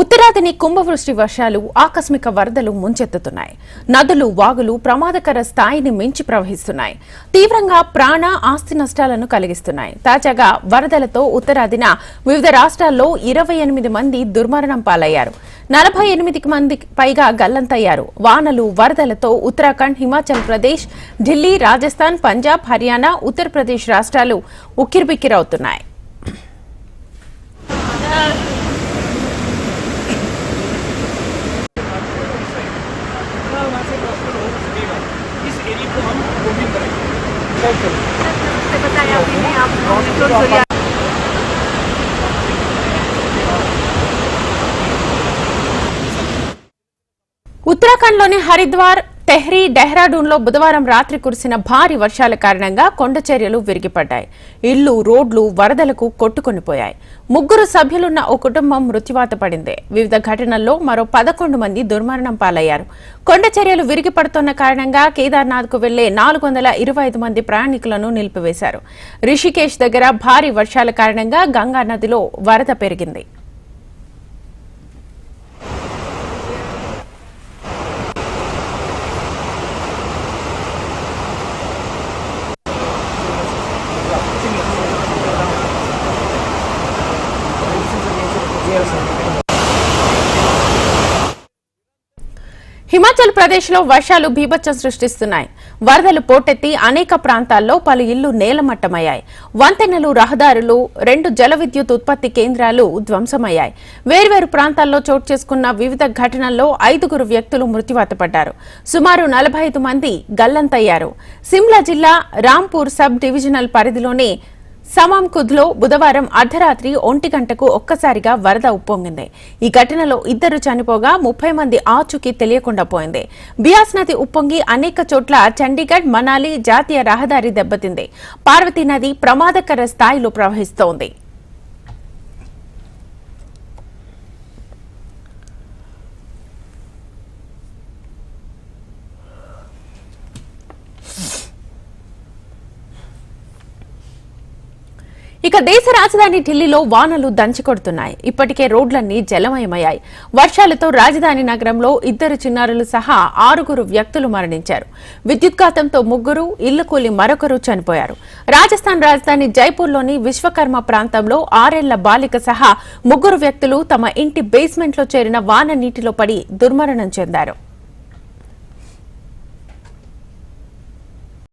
ఉత్తరాదిని కుంభవృష్టి వర్షాలు ఆకస్మిక వరదలు ముంచెత్తుతున్నాయి. నదులు వాగులు ప్రమాదకర స్థాయిని మించి ప్రవహిస్తున్నాయి. తీవ్రంగా ప్రాణ ఆస్తి నష్టాలను కలిగిస్తున్నాయి. తాజాగా వరదలతో ఉత్తరాదిన వివిధ రాష్ట్రాల్లో ఇరవై ఎనిమిది మంది దుర్మరణం పాలయ్యారు. నలభై ఎనిమిదికి మంది పైగా గల్లంతయ్యారు. వానలు వరదలతో ఉత్తరాఖండ్ హిమాచల్ ప్రదేశ్ ఢిల్లీ రాజస్థాన్ పంజాబ్ హర్యానా ఉత్తరప్రదేశ్ రాష్ట్రాలు ఉక్కిరిబిక్కిరవుతున్నాయి. बताया अभी नहीं आप निकलो सूर्या ఉత్తరాఖండ్లోని హరిద్వార్ తెహ్రీ డెహ్రాడూన్లో బుధవారం రాత్రి కురిసిన భారీ వర్షాల కారణంగా కొండ చర్యలు విరిగిపడ్డాయి. ఇళ్ళు రోడ్లు వరదలకు కొట్టుకొనిపోయాయి ముగ్గురు సభ్యులున్న ఓ కుటుంబం మృత్యువాత పడింది. వివిధ ఘటనల్లో మరో పదకొండు మంది దుర్మరణం పాలయ్యారు. కొండ చర్యలు విరిగిపడుతున్న కారణంగా కేదార్నాథ్కు వెళ్ళే నాలుగు వందల ఇరవై ఐదు మంది ప్రయాణికులను నిలిపివేశారు. రిషికేశ్ దగ్గర భారీ వర్షాల కారణంగా గంగా నదిలో వరద పెరిగింది. హిమాచల్ ప్రదేశ్లో వర్షాలు బీభత్సం సృష్టిస్తున్నాయి. వరదలు పోటెత్తి అనేక ప్రాంతాల్లో పలు ఇళ్ళు నేలమట్టమయ్యాయి. వంతెనలు రహదారులు రెండు జల విద్యుత్ ఉత్పత్తి కేంద్రాలు ధ్వంసమయ్యాయి. వేర్వేరు ప్రాంతాల్లో చోటు చేసుకున్న వివిధ ఘటనల్లో ఐదుగురు వ్యక్తులు మృత్యువాతపడ్డారు సుమారు నలభై ఐదు మంది గల్లంతయ్యారు. సిమ్లా జిల్లా రాంపూర్ సబ్ డివిజనల్ పరిధిలోని సమాంకుద్లో బుధవారం అర్ధరాత్రి ఒంటి గంటకు ఒక్కసారిగా వరద ఉప్పొంగింది. ఈ ఘటనలో ఇద్దరు చనిపోగా ముప్పై మంది ఆచూకీ తెలియకుండా పోయింది. బియాస్ నది ఉప్పొంగి అనేక చోట్ల చండీగఢ్ మనాలి జాతీయ రహదారి దెబ్బతింది. పార్వతీ నది ప్రమాదకర స్థాయిలో ప్రవహిస్తోంది. ఇక దేశ రాజధాని ఢిల్లీలో వానలు దంచికొడుతున్నాయి. ఇప్పటికే రోడ్లన్నీ జలమయమయ్యాయి. వర్షాలతో రాజధాని నగరంలో ఇద్దరు చిన్నారులు సహా ఆరుగురు వ్యక్తులు మరణించారు. విద్యుత్ఘాతంతో ముగ్గురు ఇల్లు కూలి మరొకరు చనిపోయారు. రాజస్థాన్ రాజధాని జైపూర్లోని విశ్వకర్మ ప్రాంతంలో ఆరేళ్ళ బాలిక సహా ముగ్గురు వ్యక్తులు తమ ఇంటి బేస్మెంట్లో చేరిన వాన నీటిలో పడి దుర్మరణం చెందారు.